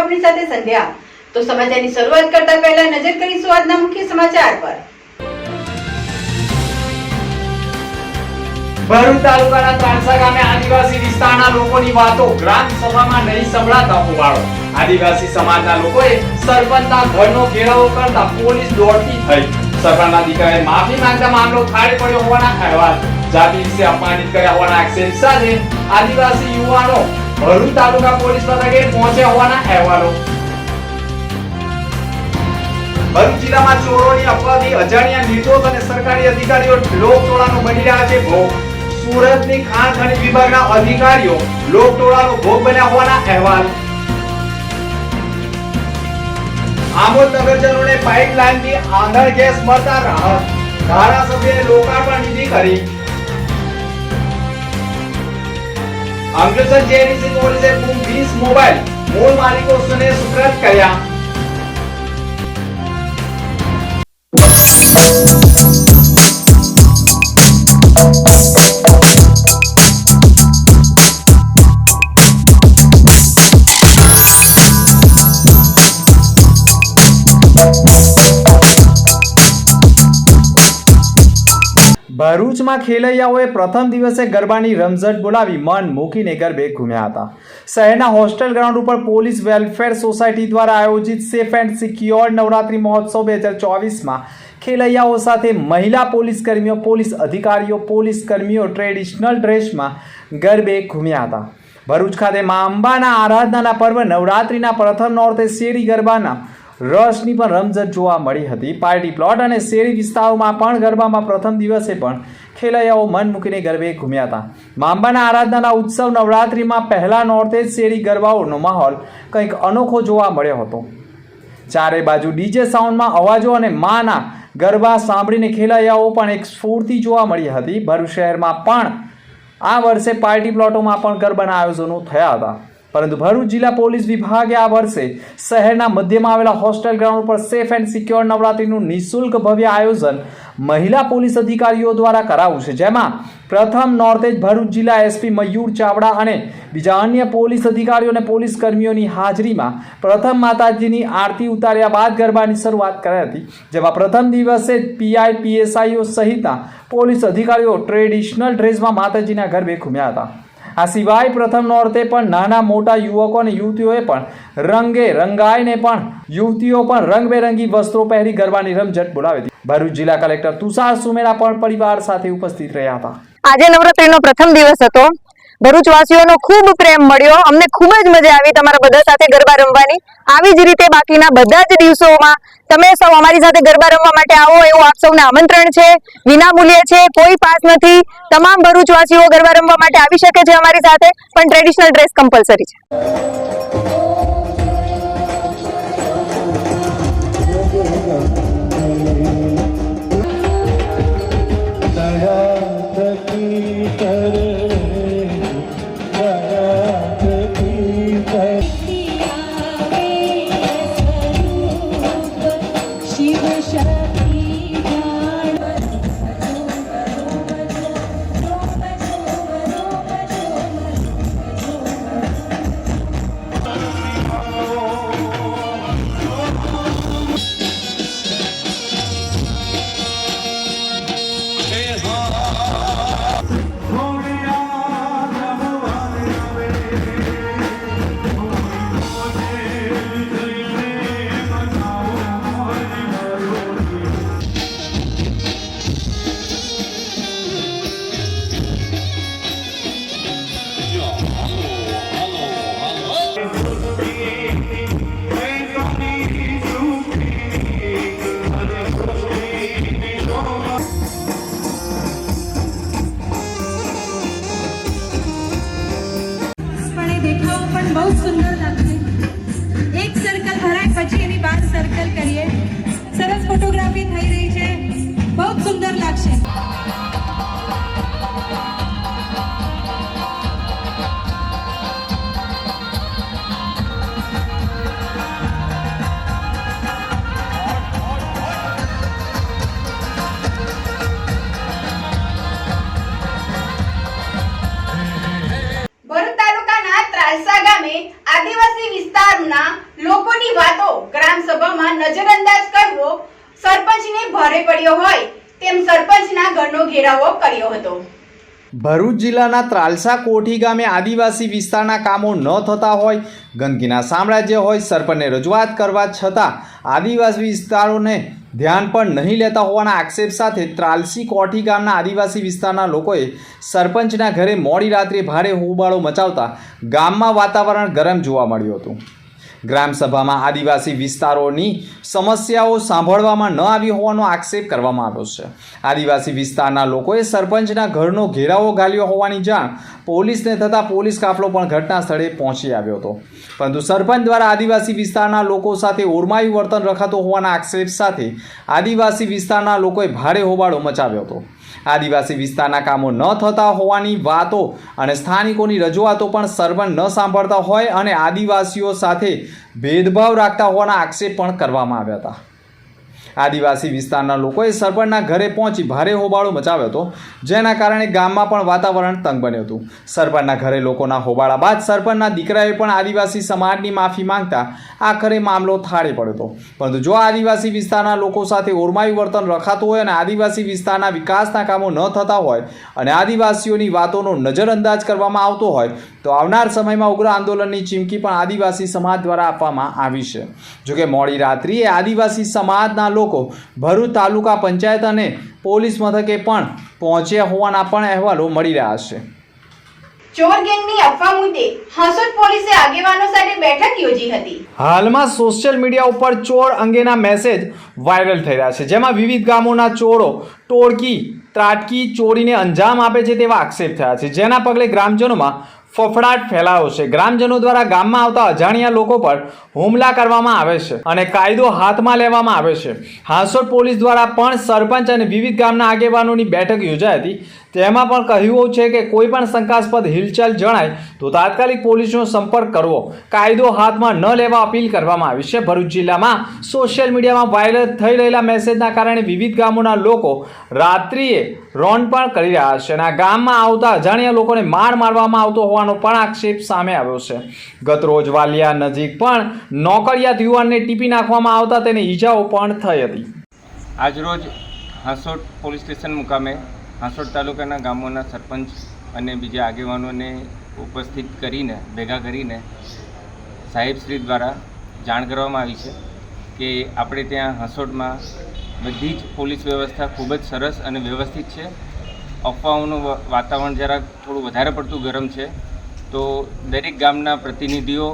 છું સાથે સંધ્યા. તો સમાચારની શરૂઆત કરતા પહેલા નજર કરીશું આજના મુખ્ય સમાચાર પર. ભરૂચ તાલુકાના તાણસા ગામે આદિવાસી વિસ્તારના લોકોની વાતો ગ્રામ સભામાં નહીં સંભળાતા હોવાળો આદિવાસી સમાજના લોકોએ સરપંચના ઘરનો ઘેરાવો કરતા પોલીસ દોડતી થઈ. સરપંચના દીકરાએ માફી માંગતા મામલો થાળે પડ્યો હોવાના અહેવાલ. જાતિ વિશે અપમાનિત કર્યા હોવાના આક્ષેપ સાથે આદિવાસી યુવાનો ભરૂચ તાલુકા પોલીસ મથકે પહોંચ્યા હોવાના અહેવાલો. ભરૂચ જિલ્લામાં ચોરોની અફવાથી અજાણ્યા નિર્દોષ અને સરકારી અધિકારીઓ લોકટોળાનો બની રહ્યા છે ભોગ. સુરતની ખાણ ખનિજ વિભાગના અધિકારીઓ લોકટોળાનો ભોગ બન્યા હોવાના અહેવાલ. આમોદ નગરજનોને પાઇપલાઇનથી આંધળ ગેસ મળતા રાહત. ધારાસભ્યએ લોકાર્પણ વિધિ કરી. અંકલેશ્વર જેડીસી પોલીસે કુલ 20 મોબાઈલ મૂળ માલિકો સુને સુપ્રત કર્યા ભરૂચમાં ખેલૈયાઓએ પ્રથમ દિવસે ગરબાની રમઝટ બોલાવી મન મૂકીને ગરબે ઘૂમ્યા હતા. શહેરના હોસ્ટેલ ગ્રાઉન્ડ ઉપર પોલીસ વેલફેર સોસાયટી દ્વારા આયોજિત સેફ એન્ડ સિક્યોર નવરાત્રી મહોત્સવ બે હજાર ચોવીસમાં ખેલૈયાઓ સાથે મહિલા પોલીસ કર્મીઓ, પોલીસ અધિકારીઓ, પોલીસ કર્મીઓ ટ્રેડિશનલ ડ્રેસમાં ગરબે ઘૂમ્યા હતા. ભરૂચ ખાતે મા અંબાના આરાધનાના પર્વ નવરાત્રિના પ્રથમ નોરતે શેરી ગરબાના રસની પણ રમઝટ જોવા મળી હતી. પાર્ટી પ્લોટ અને શેરી વિસ્તારોમાં પણ ગરબામાં પ્રથમ દિવસે પણ ખેલૈયાઓ મન મૂકીને ગરબે ઘૂમ્યા હતા. માંબાના આરાધનાના ઉત્સવ નવરાત્રિમાં પહેલા નોરતે જ શેરી ગરબાઓનો માહોલ કંઈક અનોખો જોવા મળ્યો હતો. ચારે બાજુ ડીજે સાઉન્ડમાં અવાજો અને માના ગરબા સાંભળીને ખેલૈયાઓ પણ એક સ્ફૂર્તિ જોવા મળી હતી. ભરૂચ શહેરમાં પણ આ વર્ષે પાર્ટી પ્લોટોમાં પણ ગરબાના આયોજનો થયા હતા. પરંતુ ભરૂચ જિલ્લા પોલીસ વિભાગે આ વર્ષે શહેરના મધ્યમાં આવેલા હોસ્ટેલ ગ્રાઉન્ડ પર સેફ એન્ડ સિક્યોર નવરાત્રીનું નિઃશુલ્ક ભવ્ય આયોજન મહિલા પોલીસ અધિકારીઓ દ્વારા કરાવ્યું છે, જેમાં પ્રથમ નોર્તેજ ભરૂચ જિલ્લા એસપી મયુર ચાવડા અને બીજા અન્ય પોલીસ અધિકારીઓ અને પોલીસ કર્મીઓની હાજરીમાં પ્રથમ માતાજીની આરતી ઉતાર્યા બાદ ગરબાની શરૂઆત કરાઈ હતી, જેમાં પ્રથમ દિવસે પીઆઈ પીએસઆઈઓ સહિતના પોલીસ અધિકારીઓ ટ્રેડિશનલ ડ્રેસમાં માતાજીના ગરબે ઘૂમ્યા હતા. આ સિવાય પ્રથમ નોરતે પણ નાના મોટા યુવકો અને યુવતીઓએ પણ રંગે રંગાઈને પણ યુવતીઓ પણ રંગબેરંગી વસ્ત્રો પહેરી ગરબાની રમઝટ બોલાવી હતી. ભરૂચ જિલ્લા કલેક્ટર તુષાર સુમેરા પણ પરિવાર સાથે ઉપસ્થિત રહ્યા હતા. આજે નવરાત્રીનો પ્રથમ દિવસ હતો. ભરૂચ વાસીઓનો ખૂબ પ્રેમ મળ્યો. અમને ખૂબ જ મજા આવી તમારા બધા સાથે ગરબા રમવાની. આવી જ રીતે બાકીના બધા જ દિવસોમાં તમે સૌ અમારી સાથે ગરબા રમવા માટે આવો એવું આપ સૌને આમંત્રણ છે. વિનામૂલ્ય છે, કોઈ પાસ નથી. તમામ ભરૂચવાસીઓ ગરબા રમવા માટે આવી શકે છે અમારી સાથે, પણ ટ્રેડિશનલ ડ્રેસ કમ્પલસરી છે. સામે આદિવાસી વિસ્તારના લોકોની વાતો ગ્રામ સભામાં નજરઅંદાજ કરવો સરપંચને ભારે પડ્યો હોય તેમ સરપંચના ઘરનો ઘેરાવો કર્યો હતો. ભરૂચ જિલ્લાના ત્રાલસા કોઠી ગામે આદિવાસી વિસ્તારના કામો ન થતા હોય, ગંદકીના સામ્રાજ્ય હોય, સરપંચને રજૂઆત કરવા છતાં આદિવાસી વિસ્તારોને ધ્યાન પણ નહીં લેતા હોવાના આક્ષેપ સાથે ત્રાલસી કોઠી ગામના આદિવાસી વિસ્તારના લોકોએ સરપંચના ઘરે મોડી રાત્રે ભારે હોબાળો મચાવતા ગામમાં વાતાવરણ ગરમ જોવા મળ્યું હતું. ગ્રામસભામાં આદિવાસી વિસ્તારોની સમસ્યાઓ સાંભળવામાં ન આવી હોવાનો આક્ષેપ કરવામાં આવ્યો છે. આદિવાસી વિસ્તારના લોકોએ સરપંચના ઘરનો ઘેરાવો ઘાલ્યો હોવાની જાણ પોલીસને થતાં પોલીસ કાફલો પણ ઘટના સ્થળે પહોંચી આવ્યો હતો. પરંતુ સરપંચ દ્વારા આદિવાસી વિસ્તારના લોકો સાથે ઓરમાયું વર્તન રખાતો હોવાના આક્ષેપ સાથે આદિવાસી વિસ્તારના લોકોએ ભારે હોબાળો મચાવ્યો હતો. આદિવાસી વિસ્તારના કામો ન થતા હોવાની વાતો અને સ્થાનિકોની રજૂઆતો પણ સરપંચ ન સાંભળતા હોય અને આદિવાસીઓ સાથે ભેદભાવ રાખતા હોવાના આક્ષેપ પણ કરવામાં આવ્યા હતા. આદિવાસી વિસ્તારના લોકોએ સરપંચના ઘરે પહોંચી ભારે હોબાળો મચાવ્યો હતો, જેના કારણે ગામમાં પણ વાતાવરણ તંગ બન્યું હતું. સરપંચના ઘરે લોકોના હોબાળા બાદ સરપંચના દીકરાએ પણ આદિવાસી સમાજની માફી માંગતા આખરે મામલો થાળે પડ્યો હતો. પરંતુ જો આદિવાસી વિસ્તારના લોકો સાથે ઓરમાયું વર્તન રખાતું હોય અને આદિવાસી વિસ્તારના વિકાસના કામો ન થતા હોય અને આદિવાસીઓની વાતોનો નજરઅંદાજ કરવામાં આવતો હોય તો આવનાર સમયમાં ઉગ્ર આંદોલનની ચીમકી પણ આદિવાસી સમાજ દ્વારા આપવામાં આવી છે. જોકે મોડી રાત્રિએ આદિવાસી સમાજના લોકો ભરૂચ તાલુકા પંચાયત અને પોલીસ મથકે પણ પહોંચ્યા હોવાના પણ અહેવાલો મળી રહ્યા છે. ચોર ગેંગની અફવા મુદ્દે હાંસોદ પોલીસે આગેવાનો સાથે બેઠક યોજી હતી. હાલમાં સોશિયલ મીડિયા ઉપર ચોર અંગેના મેસેજ વાયરલ થઈ રહ્યા છે. જેમાં વિવિધ ગામોના ચોરો ટોળકી ત્રાટકી ચોરીને અંજામ આપે છે તેવા આક્ષેપ થયા છે. જેના પગલે ગ્રામજનોમાં ફફડાટ ફેલાયો છે. ગ્રામજનો દ્વારા ગામમાં આવતા અજાણ્યા લોકો પર હુમલા કરવામાં આવે છે અને કાયદો હાથમાં લેવામાં આવે છે. હાંસોડ પોલીસ દ્વારા પણ સરપંચ અને વિવિધ ગામના આગેવાનોની બેઠક યોજાઈ હતી. તેમાં પણ કહ્યું છે કે કોઈ પણ શંકાસ્પદ હિલચાલ જણાય તો તાત્કાલિક પોલીસનો સંપર્ક કરવો. કાયદો હાથમાં ન લેવા અપીલ કરવામાં આવી છે. ભરૂચ જિલ્લામાં સોશિયલ મીડિયામાં વાયરલ થઈ રહેલા મેસેજના કારણે વિવિધ ગામોના લોકો રાત્રિએ રોન પણ કરી રહ્યા છે અને આ ગામમાં આવતા અજાણ્યા લોકોને માર મારવામાં આવતો હોવાનો પણ આક્ષેપ સામે આવ્યો છે. ગત રોજ વાલિયા નજીક પણ નોકરિયાત યુવાનને ટીપી નાખવામાં આવતા તેને ઈજાઓ પણ થઈ હતી. આજરોજ હાંસોટ પોલીસ સ્ટેશન મુકામે હાંસોડ તાલુકાના ગામોના સરપંચ અને બીજા આગેવાનોને ઉપસ્થિત કરીને, ભેગા કરીને સાહેબશ્રી દ્વારા જાણ કરવામાં આવી છે કે આપણે ત્યાં હાંસોડમાં બધી જ પોલીસ વ્યવસ્થા ખૂબ જ સરસ અને વ્યવસ્થિત છે. અફવાઓનું વાતાવરણ જરાક થોડું વધારે પડતું ગરમ છે. તો દરેક ગામના પ્રતિનિધિઓ,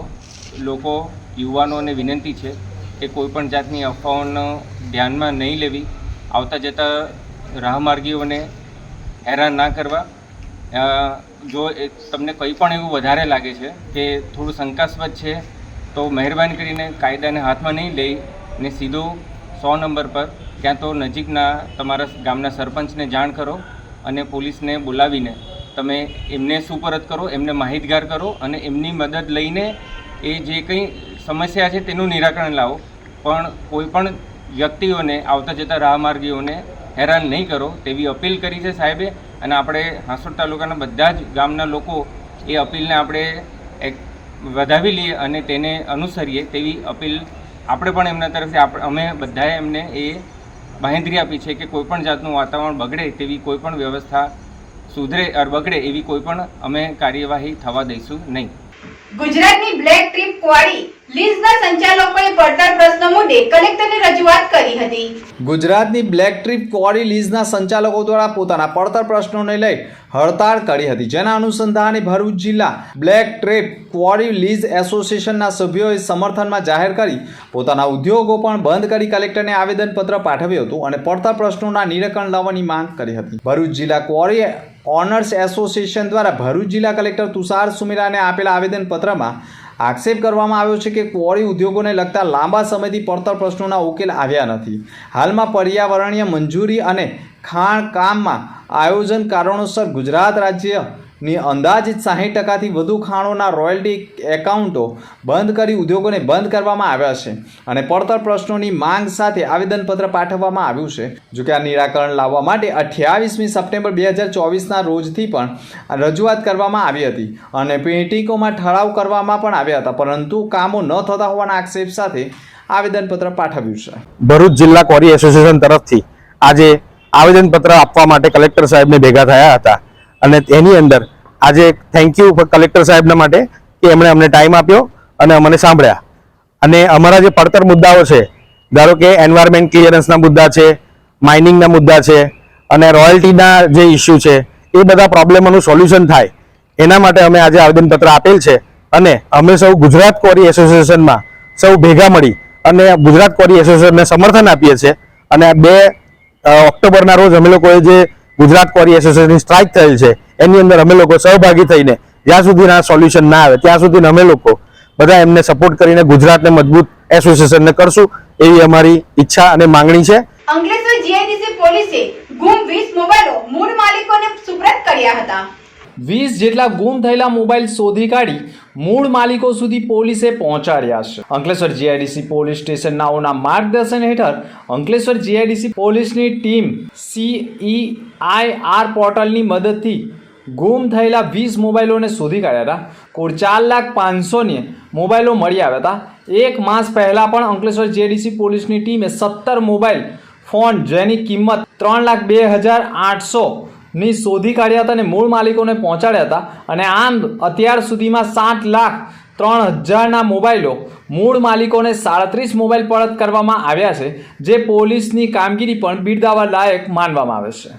લોકો, યુવાનોને વિનંતી છે કે કોઈપણ જાતની અફવાઓનો ધ્યાનમાં નહીં લેવી. આવતા જતા રાહમાર્ગીઓને હેરાન ના કરવા. જો તમને કંઈ પણ એવું વધારે લાગે છે કે થોડું શંકાસ્પદ છે, તો મહેરબાની કરીને કાયદાને હાથમાં નહીં લઈ ને સીધો સો નંબર પર ક્યાં તો નજીકના તમારા ગામના સરપંચને જાણ કરો અને પોલીસને બોલાવીને તમે એમને સુપરત કરો, એમને માહિતગાર કરો અને એમની મદદ લઈને એ જે કંઈ સમસ્યા છે તેનું નિરાકરણ લાવો. પણ કોઈ પણ વ્યક્તિઓને, આવતા જતા રાહમાર્ગીઓને હેરાન નહીં કરો તેવી અપીલ કરી છે સાહેબે અને આપણે હાંસોડ તાલુકાના બધા જ ગામના લોકો એ અપીલને આપણે એક વધાવી લઈએ અને તેને અનુસરીએ તેવી અપીલ આપણે પણ એમના તરફથી આપણે અમે બધાએ એમને એ બાહેંધરી આપી છે કે કોઈપણ જાતનું વાતાવરણ બગડે તેવી કોઈપણ વ્યવસ્થા સુધરે અર બગડે એવી કોઈપણ અમે કાર્યવાહી થવા દઈશું નહીં. ગુજરાતની બ્લેક ટ્રીપ ક્વારી લીઝના સંચાલકોએ પડતર પ્રશ્ન મુદ્દે કલેક્ટરને રજૂઆત કરી હતી. ગુજરાતની બ્લેક ટ્રીપ ક્વોરી લીઝના સંચાલકો દ્વારા પોતાના પડતર પ્રશ્નોને લઈ હડતાળ કરી હતી. જેના અનુસંધાને ભરૂચ જિલ્લા બ્લેક ટ્રીપ ક્વોરી લીઝ એસોસિએશનના સભ્યોએ સમર્થનમાં જાહેર કરી પોતાના ઉદ્યોગો પણ બંધ કરી કલેક્ટરને આવેદનપત્ર પાઠવ્યું હતું અને પડતર પ્રશ્નોના નિરાકરણ લાવવાની માંગ કરી હતી. ભરૂચ જિલ્લા ક્વોરી ઓનર્સ એસોસિએશન દ્વારા ભરૂચ જિલ્લા કલેક્ટર તુષાર સુમેરાને આપેલા આવેદનપત્રમાં આક્ષેપ કરવામાં આવ્યો છે કે ક્વોરી ઉદ્યોગોને લગતા લાંબા સમયથી પડતર પ્રશ્નોના ઉકેલ આવ્યા નથી. હાલમાં પર્યાવરણીય મંજૂરી અને ખાણ કામમાં આયોજન કારણોસર ગુજરાત રાજ્યની અંદાજિત સાહીઠ ટકાથી વધુ ખાણોના રોયલ્ટી એકાઉન્ટો બંધ કરી ઉદ્યોગોને બંધ કરવામાં આવ્યા છે. અને પડતર પ્રશ્નોની માંગ સાથે આવેદનપત્ર પાઠવવામાં આવ્યું છે. જોકે આ નિરાકરણ લાવવા માટે અઠ્યાવીસમી સપ્ટેમ્બર બે હજાર ચોવીસના રોજથી પણ રજૂઆત કરવામાં આવી હતી અને પેટિકોમાં ઠરાવ કરવામાં પણ આવ્યા હતા, પરંતુ કામો ન થતા હોવાના આક્ષેપ સાથે આવેદનપત્ર પાઠવ્યું છે. ભરૂચ જિલ્લા કોરી એસોસિએશન તરફથી આજે આવેદનપત્ર આપવા માટે કલેક્ટર સાહેબને ભેગા થયા હતા. અને એની અંદર આજે થેન્ક યુ કલેક્ટર સાહેબના માટે કે એમણે અમને ટાઈમ આપ્યો અને અમને સાંભળ્યા. અને અમારા જે પડતર મુદ્દાઓ છે, ધારો કે એન્વાયરમેન્ટ ક્લિયરન્સના મુદ્દા છે માઇનિંગના મુદ્દા છે, અને રોયલ્ટીના જે ઇસ્યુ છે, એ બધા પ્રોબ્લેમોનું સોલ્યુશન થાય. એના માટે અમે આજે આવેદનપત્ર આપેલ છે અને અમે સૌ ગુજરાત કોરી એસોસિએશનમાં સૌ ભેગા મળી અને ગુજરાત કોરી એસોસિએશનને સમર્થન આપીએ છીએ. અને બે ઓક્ટોબરના રોજ અમે લોકોએ જે ગુજરાત કોરી એસોસિએશનની સ્ટ્રાઇક થયેલ છે. એની અંદર અમે લોકો સહભાગી થઈને જ્યાં સુધી આ સોલ્યુશન ના આવે, ત્યાં સુધી અમે લોકો બધા એમને સપોર્ટ કરીને ગુજરાતને મજબૂત એસોસિએશનને કરશું એવી અમારી ઈચ્છા અને માંગણી છે. અંકલેશ્વર જીઆઈડીસી પોલીસે ગુમ 20 મોબાઈલો મૂળ માલિકોને સુપ્રત કર્યા હતા. વીસ જેટલા ગુમ થયેલા મોબાઈલ શોધી કાઢી મૂળ માલિકો સુધી પોલીસે પહોંચાડ્યા છે. અંકલેશ્વર જીઆઈડીસી પોલીસ સ્ટેશનનાઓના માર્ગદર્શન હેઠળ અંકલેશ્વર જીઆઈડીસી પોલીસની ટીમ સીઈઆઈઆર પોર્ટલની મદદથી ગુમ થયેલા વીસ મોબાઈલોને શોધી કાઢ્યા હતા. કુલ ચાર લાખ પાંચસોની મોબાઈલો મળી આવ્યા હતા. એક માસ પહેલાં પણ અંકલેશ્વર જીઆઈડીસી પોલીસની ટીમે સત્તર મોબાઈલ ફોન જેની કિંમત ત્રણ લાખ બે હજાર આઠસો ની શોધી કાઢ્યા હતા અને મૂળ માલિકોને પહોંચાડ્યા હતા અને આમ અત્યાર સુધીમાં સાત લાખ ત્રણ હજારના મોબાઈલો મૂળ માલિકોને સાડત્રીસ મોબાઈલ પરત કરવામાં આવ્યા છે, જે પોલીસની કામગીરી પણ બિરદાવવા લાયક માનવામાં આવે છે.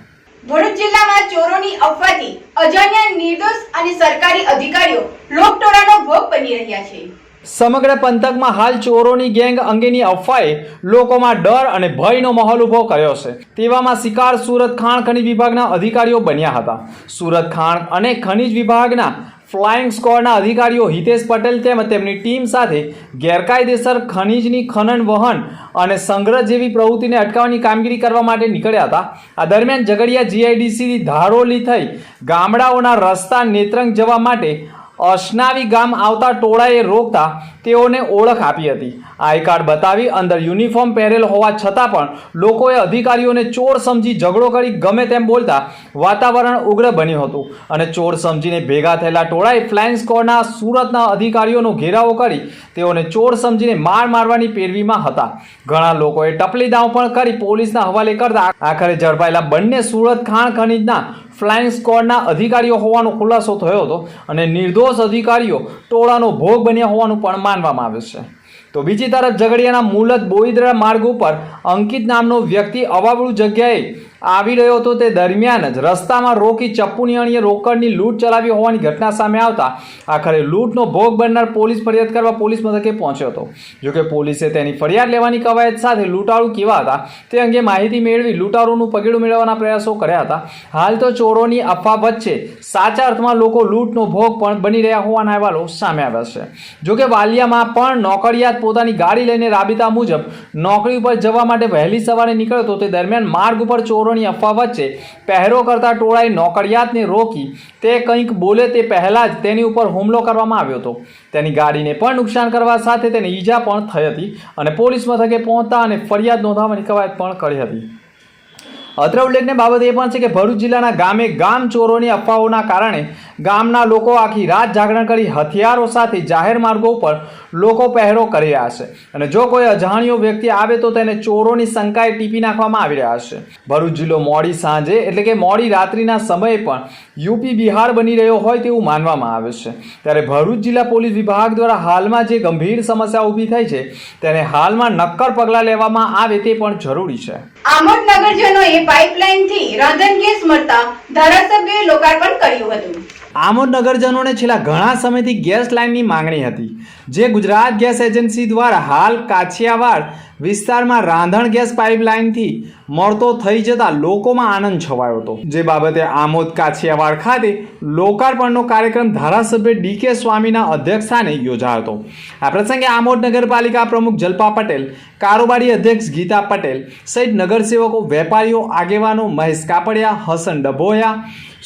ભરૂચ જિલ્લામાં ચોરોની અફવાથી અજાણ્યા નિર્દોષ અને સરકારી અધિકારીઓ લોકટોળાનો ભોગ બની રહ્યા છે. સમગ્ર પંથકમાં હાલ ચોરોની ગેંગ અંગેની અફવાએ લોકોમાં ડર અને ભયનો માહોલ ઊભો કર્યો છે. તેવામાં શિકાર સુરત ખાણ ખનિજ વિભાગના અધિકારીઓ બન્યા હતા. સુરત ખાણ અને ખનિજ વિભાગના ફ્લાઇંગ સ્કોડના અધિકારીઓ હિતેશ પટેલ તેમજ તેમની ટીમ સાથે ગેરકાયદેસર ખનિજની ખનન વહન અને સંગ્રહ જેવી પ્રવૃત્તિને અટકાવવાની કામગીરી કરવા માટે નીકળ્યા હતા. આ દરમિયાન ઝઘડિયા જીઆઈડીસી ધારોલી થઈ ગામડાઓના રસ્તા નેત્રંગ જવા માટે અશનાવી ગામ આવતા ટોળાએ રોકતા તેઓને ઓળખ આપી હતી. આઈ કાર્ડ બતાવી અંદર યુનિફોર્મ પહેરેલ હોવા છતાં પણ લોકોએ અધિકારીઓને ચોર સમજી ઝઘડો કરી ગમે તેમ બોલતા વાતાવરણ ઉગ્ર બન્યું હતું અને ચોર સમજીને ભેગા થયેલા ટોળાએ ફ્લાઇંગ સ્કોડના સુરતના અધિકારીઓનો ઘેરાવો કરી તેઓને ચોર સમજીને માર મારવાની પેરવીમાં હતા. ઘણા લોકોએ ટપલી દાવ પણ કરી પોલીસના હવાલે કરતા આખરે ઝડપાયેલા બંને સુરત ખાણ ખનીજના ફ્લાઇંગ સ્કોડના અધિકારીઓ હોવાનો ખુલાસો થયો હતો અને નિર્દોષ અધિકારીઓ ટોળાનો ભોગ બન્યા હોવાનું પણ માનવામાં આવે છે. તો બીજી તરફ ઝઘડિયાના મુલત બોઈદરા માર્ગ ઉપર અંકિત નામનો વ્યક્તિ અવાવળું જગ્યાએ આવી રહ્યો હતો તે દરમિયાન જ રસ્તામાં રોકી ચપ્પુની અણીએ રોકડની લૂંટ ચલાવી હોવાની ઘટના સામે આવતા આખરે લૂંટનો ભોગ બનનાર પોલીસ ફરિયાદ કરવા પોલીસ મથકે પહોંચ્યો હતો. જોકે પોલીસે તેની ફરિયાદ લેવાની કવાયત સાથે લૂંટાળુ કેવા હતા તે અંગે માહિતી મેળવી લૂંટારૂનું પગેડું મેળવવાના પ્રયાસો કર્યા હતા. હાલ તો ચોરોની અફવા વચ્ચે સાચા અર્થમાં લોકો લૂંટનો ભોગ પણ બની રહ્યા હોવાના અહેવાલો સામે આવ્યા છે. જોકે વાલિયામાં પણ નોકરિયાત પોતાની ગાડી લઈને રાબિતા મુજબ નોકરી ઉપર જવા માટે વહેલી સવારે નીકળ્યો તો તે દરમિયાન માર્ગ ઉપર ચોરોની અફવા વચ્ચે પહેરો કરતા ટોળાએ નોકરિયાતને રોકી તે કંઈક બોલે તે પહેલાં જ તેની ઉપર હુમલો કરવામાં આવ્યો હતો. તેની ગાડીને પણ નુકસાન કરવા સાથે તેને ઈજા પણ થઈ હતી અને પોલીસ મથકે પહોંચતા અને ફરિયાદ નોંધાવવાની કવાયત પણ કરી હતી. અત્રે ઉલ્લેખનીય બાબત એ પણ છે કે ભરૂચ જિલ્લાના ગામે ગામ ચોરોની અફવાઓના કારણે ગામના લોકો આખી રાત જાગરણ કરી હથિયારો સાથે જાહેર માર્ગો ઉપર લોકો પહેરો કરી રહ્યા છે. અને જો કોઈ અજાણ્યો વ્યક્તિ આવે તો તેને ચોરોની શંકાએ ટીપી નાખવામાં આવી રહ્યા છે. ભરૂચ જિલ્લો મોડી સાંજે, એટલે કે મોડી રાત્રિના સમયે પણ યુપી બિહાર બની રહ્યો હોય તેવું માનવામાં આવે છે. ત્યારે ભરૂચ જિલ્લા પોલીસ વિભાગ દ્વારા હાલમાં જે ગંભીર સમસ્યા ઊભી થઈ છે, તેને હાલમાં નક્કર પગલાં લેવામાં આવે તે પણ જરૂરી છે. આમોદ નગરજનોએ પાઇપલાઇનથી રાંધણ ગેસ મળતા ધારાસભ્યોએ લોકાર્પણ કર્યું હતું. આમોદ નગરજનોને છેલ્લા ઘણા સમયથી ગેસ લાઇનની માંગણી હતી. જે ગુજરાત ગેસ એજન્સી દ્વારા હાલ કાછિયાવાડ વિસ્તારમાં રાંધણ ગેસ પાઇપલાઇનથી મળતો થઈ જતા લોકોમાં આનંદ છવાયો હતો. જે બાબતે આમોદ કાછિયાવાડ ખાતે લોકાર્પણનો કાર્યક્રમ ધારાસભ્ય ડી કે સ્વામીના અધ્યક્ષસ્થાને યોજાયો હતો. આ પ્રસંગે આમોદ નગરપાલિકા પ્રમુખ જલ્પા પટેલ, કારોબારી અધ્યક્ષ ગીતા પટેલ સહિત નગરસેવકો, વેપારીઓ, આગેવાનો મહેશ કાપડિયા, હસન ડભોયા,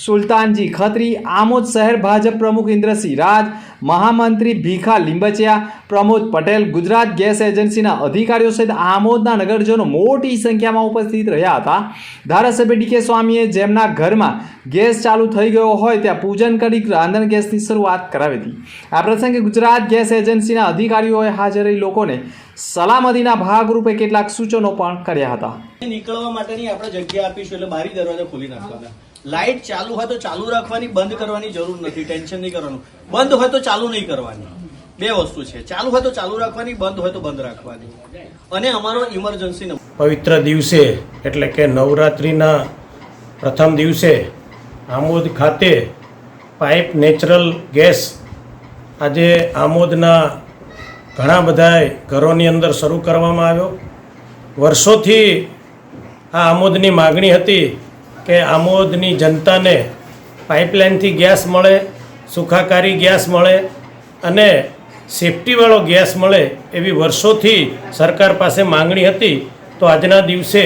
સુલતાનજી ખત્રી, આમોદ શહેર ભાજપ પ્રમુખ ઇન્દ્રસિંહ રાજ મહામંત્રી ભીખા લીંબચિયા, પ્રમોદ પટેલ, ગુજરાત ગેસ એજન્સીના અધિકારીઓ સહિત આમોદના નગરજનો મોટી સંખ્યામાં ઉપસ્થિત રહ્યા હતા. ધારાસભ્ય ડીકે સ્વામીએ જેમના ઘરમાં ગેસ ચાલુ થઈ ગયો હોય ત્યાં પૂજન કરી રાંધણ ગેસની શરૂઆત કરાવી હતી. આ પ્રસંગે ગુજરાત ગેસ એજન્સીના અધિકારીઓએ હાજર રહી લોકોને સલામતીના ભાગરૂપે કેટલાક સૂચનો પણ કર્યા હતા. નીકળવા માટેની આપણે જગ્યા આપીશું એટલે બારી દરવાજા ખોલી નાખવાના લાઇટ ચાલુ હોય તો ચાલુ રાખવાની, બંધ કરવાની જરૂર નથી, ટેન્શન નહીં કરવાનું. બંધ હોય તો ચાલુ નહીં કરવાની. બે વસ્તુ છે. ચાલુ હોય તો ચાલુ રાખવાની, બંધ હોય તો બંધ રાખવાની. અને અમારો ઇમરજન્સી પવિત્ર દિવસે, એટલે કે નવરાત્રિના પ્રથમ દિવસે, આમોદ ખાતે પાઇપ નેચરલ ગેસ આજે આમોદના ઘણા બધા ઘરોની અંદર શરૂ કરવામાં આવ્યો. વર્ષોથી આ આમોદની માગણી હતી કે આમોદની જનતાને પાઇપલાઇનથી ગેસ મળે, સુખાકારી ગેસ મળે અને સેફટીવાળો ગેસ મળે એવી વર્ષોથી સરકાર પાસે માંગણી હતી, તો આજના દિવસે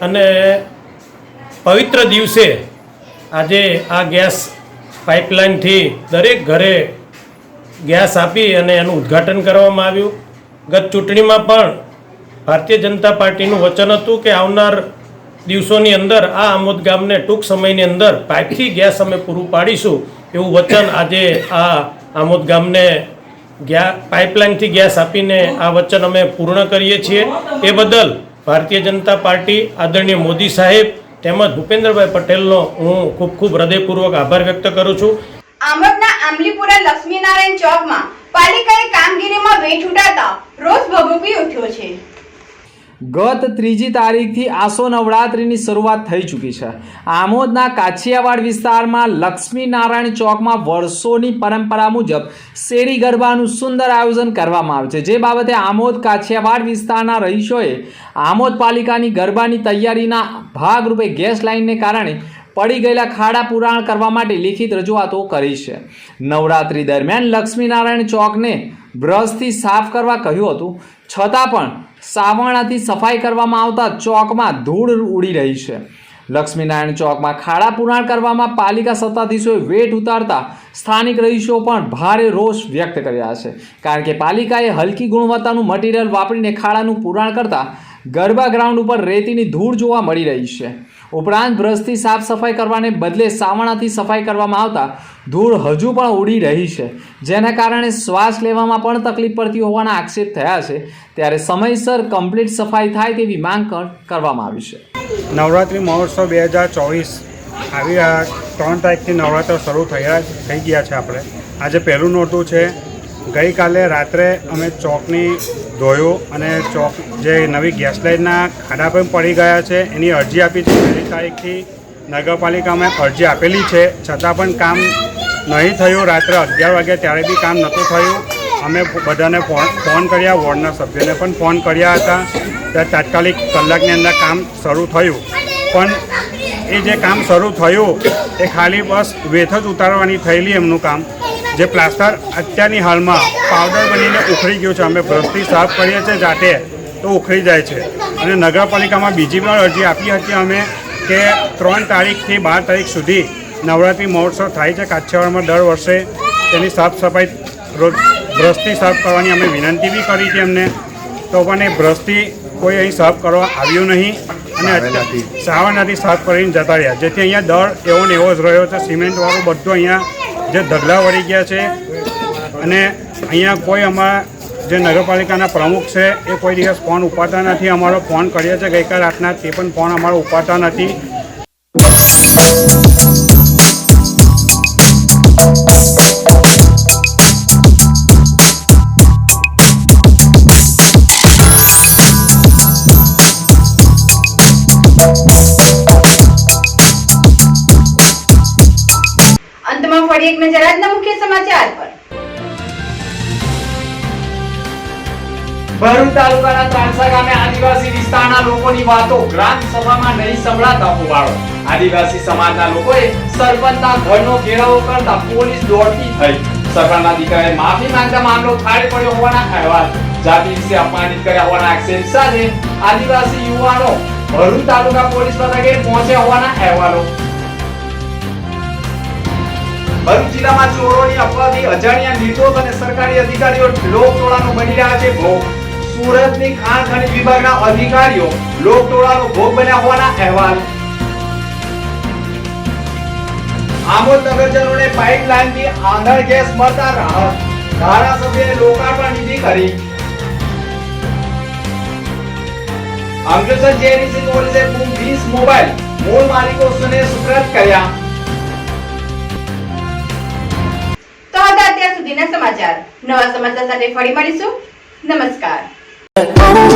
અને પવિત્ર દિવસે આજે આ ગેસ પાઇપલાઇનથી દરેક ઘરે ગેસ આપી અને એનું ઉદ્ઘાટન કરવામાં આવ્યું. ગત ચૂંટણીમાં પણ ભારતીય જનતા પાર્ટીનું વચન હતું કે આવનાર દિવસોની અંદર આ આમોદ ગામને ટૂંક સમયની અંદર પાઇપથી ગેસ અમે પૂરું પાડીશું એવું વચન આજે આ આમોદ ગામને ગેસ પાઇપલાઇનથી ગેસ આપીને આ વચન અમે પૂર્ણ કરીએ છીએ. એ બદલ ભારતીય જનતા પાર્ટી આદરણીય મોદી સાહેબ તેમજ ભૂપેન્દ્રભાઈ પટેલનો હું ખૂબ ખૂબ હૃદયપૂર્વક આભાર વ્યક્ત કરું છું. આમોદના આમલીપુરા લક્ષ્મીનારાયણ ચોકમાં પાલિકાએ કામગીરીમાં વેઠ ઉઠાતા રોષ ભભૂકી ઉઠ્યો છે. ગત ત્રીજી તારીખથી આસો નવરાત્રિની શરૂઆત થઈ ચૂકી છે. આમોદના કાછિયાવાડ વિસ્તારમાં લક્ષ્મી નારાયણ ચોકમાં વર્ષોની પરંપરા મુજબ શેરી ગરબાનું સુંદર આયોજન કરવામાં આવે છે. જે બાબતે આમોદ કાછિયાવાડ વિસ્તારના રહીશોએ આમોદ પાલિકાની ગરબાની તૈયારીના ભાગરૂપે ગેસ લાઇનને કારણે પડી ગયેલા ખાડા પુરાણ કરવા માટે લિખિત રજૂઆતો કરી છે. નવરાત્રી દરમિયાન લક્ષ્મીનારાયણ ચોકને બ્રશથી સાફ કરવા કહ્યું હતું. છતાં પણ સાવરણાથી સફાઈ કરવામાં આવતા ચોકમાં ધૂળ ઉડી રહી છે. લક્ષ્મીનારાયણ ચોકમાં ખાડા પુરાણ કરવામાં પાલિકા સત્તાધીશોએ વેટ ઉતારતા સ્થાનિક રહીશો પણ ભારે રોષ વ્યક્ત કર્યા છે. કારણ કે પાલિકાએ હલકી ગુણવત્તાનું મટીરિયલ વાપરીને ખાડાનું પુરાણ કરતા ગરબા ગ્રાઉન્ડ ઉપર રેતીની ધૂળ જોવા મળી રહી છે. ઉપરાંત બ્રશથી સાફ સફાઈ કરવાને બદલે સાવણાથી સફાઈ કરવામાં આવતા ધૂળ હજુ પણ ઉડી રહી છે. જેના કારણે શ્વાસ લેવામાં પણ તકલીફ પડતી હોવાના આક્ષેપ થયા છે. ત્યારે સમયસર કમ્પ્લીટ સફાઈ થાય તેવી માંગ કર- કરવામાં આવી છે. નવરાત્રિ મહોત્સવ બે હજાર ચોવીસ આવી ત્રણ તારીખથી નવરાત્ર શરૂ થયા, થઈ ગયા છે આપણે. આજે પહેલું નોરતું છે ગઈકાલે રાત્રે અમે ચોકની ધોયું અને ચોક જે નવી ગેસ લાઇનના ખાડા પણ પડી ગયા છે, એની અરજી આપી છે. પહેલી તારીખથી નગરપાલિકામાં અરજી આપેલી છે. છતાં પણ કામ નહીં થયું. રાત્રે અગિયાર વાગ્યા ત્યારે બી કામ નહોતું થયું. અમે બધાને ફોન ફોન કર્યા. વોર્ડના સભ્યોને પણ ફોન કર્યા હતા. ત્યાં તાત્કાલિક કલાકની અંદર કામ શરૂ થયું. પણ એ જે કામ શરૂ થયું, એ ખાલી બસ વેથ જ ઉતારવાની થયેલી એમનું કામ. જે પ્લાસ્ટર અત્યારની હાલમાં પાવડર બનીને ઉખડી ગયું છે. અમે બ્રશથી સાફ કરીએ છીએ જાતે તો ઉખડી જાય છે. અને નગરપાલિકામાં બીજી વાર અરજી આપી હતી અમે કે ત્રણ તારીખથી બાર તારીખ સુધી નવરાત્રિ મહોત્સવ થાય છે. કાછિયાવાડમાં દર વર્ષે તેની સાફ સફાઈ રોજ બ્રશથી સાફ કરવાની અમે વિનંતી બી કરી હતી એમને. તો પણ એ બ્રશથી કોઈ અહીં સાફ કરવા આવ્યું નહીં. અને સાવરનાથી સાફ કરીને જતા રહ્યા. જેથી અહીંયા દર એવો ને એવો જ રહ્યો છે. સિમેન્ટવાળું બધું અહીંયા જે ધગલા વળી ગયા છે અને અહીંયા કોઈ અમારા જે નગરપાલિકાના પ્રમુખ છે, એ કોઈ દિવસ ફોન ઉપાડતા નથી. અમારો ફોન કર્યો છે ગઈકાલ રાતના તે પણ ફોન અમારો ઉપાડતા નથી. અંતમાં ફરી એક નજર આજના મુખ્ય સમાચાર પર. ભરૂચ તાલુકાના ત્રાંસા ગામે આદિવાસી વિસ્તારના લોકોની વાતો ગ્રામ સભામાં નહીં સંભળાતા હોવાળો આદિવાસી સમાજના લોકોએ સરપંચના ઘરનો ઘેરાવો કરતા પોલીસ દોડતી થઈ. સરપંચના દીકરાએ માફી માંગતા મામલો ખાડે પડ્યો હોવાના અહેવાલ. જાતિ વિશે અપમાનિત કર્યા હોવાના આક્ષેપ સાથે આદિવાસી યુવાનો ભરૂચ તાલુકા પોલીસ મથકે પહોંચ્યા હોવાના અહેવાલો. ભરૂચ જિલ્લામાં ચોરોની અફવાથી અજાણ્યા નિર્દોષ અને સરકારી અધિકારીઓ લોકટોળાનો બની રહ્યા છે ભોગ. સુરતની ખાણ ખનિજ વિભાગના અધિકારીઓ લોકટોળાનો ભોગ બન્યા હોવાના અહેવાલ. આમોદ નગરજનોને પાઇપલાઇનથી આંધણ ગેસ મળતા રાહત. ધારાસભ્યએ લોકાર્પણ વિધિ કરી. અંકલેશ્વર જેડીસી પોલીસે કુલ 20 મોબાઈલ, મૂળ માલિકોને સુપ્રત કર્યા. સુધીના સમાચાર. નવા સમાચાર સાથે ફરી મળીશું. નમસ્કાર.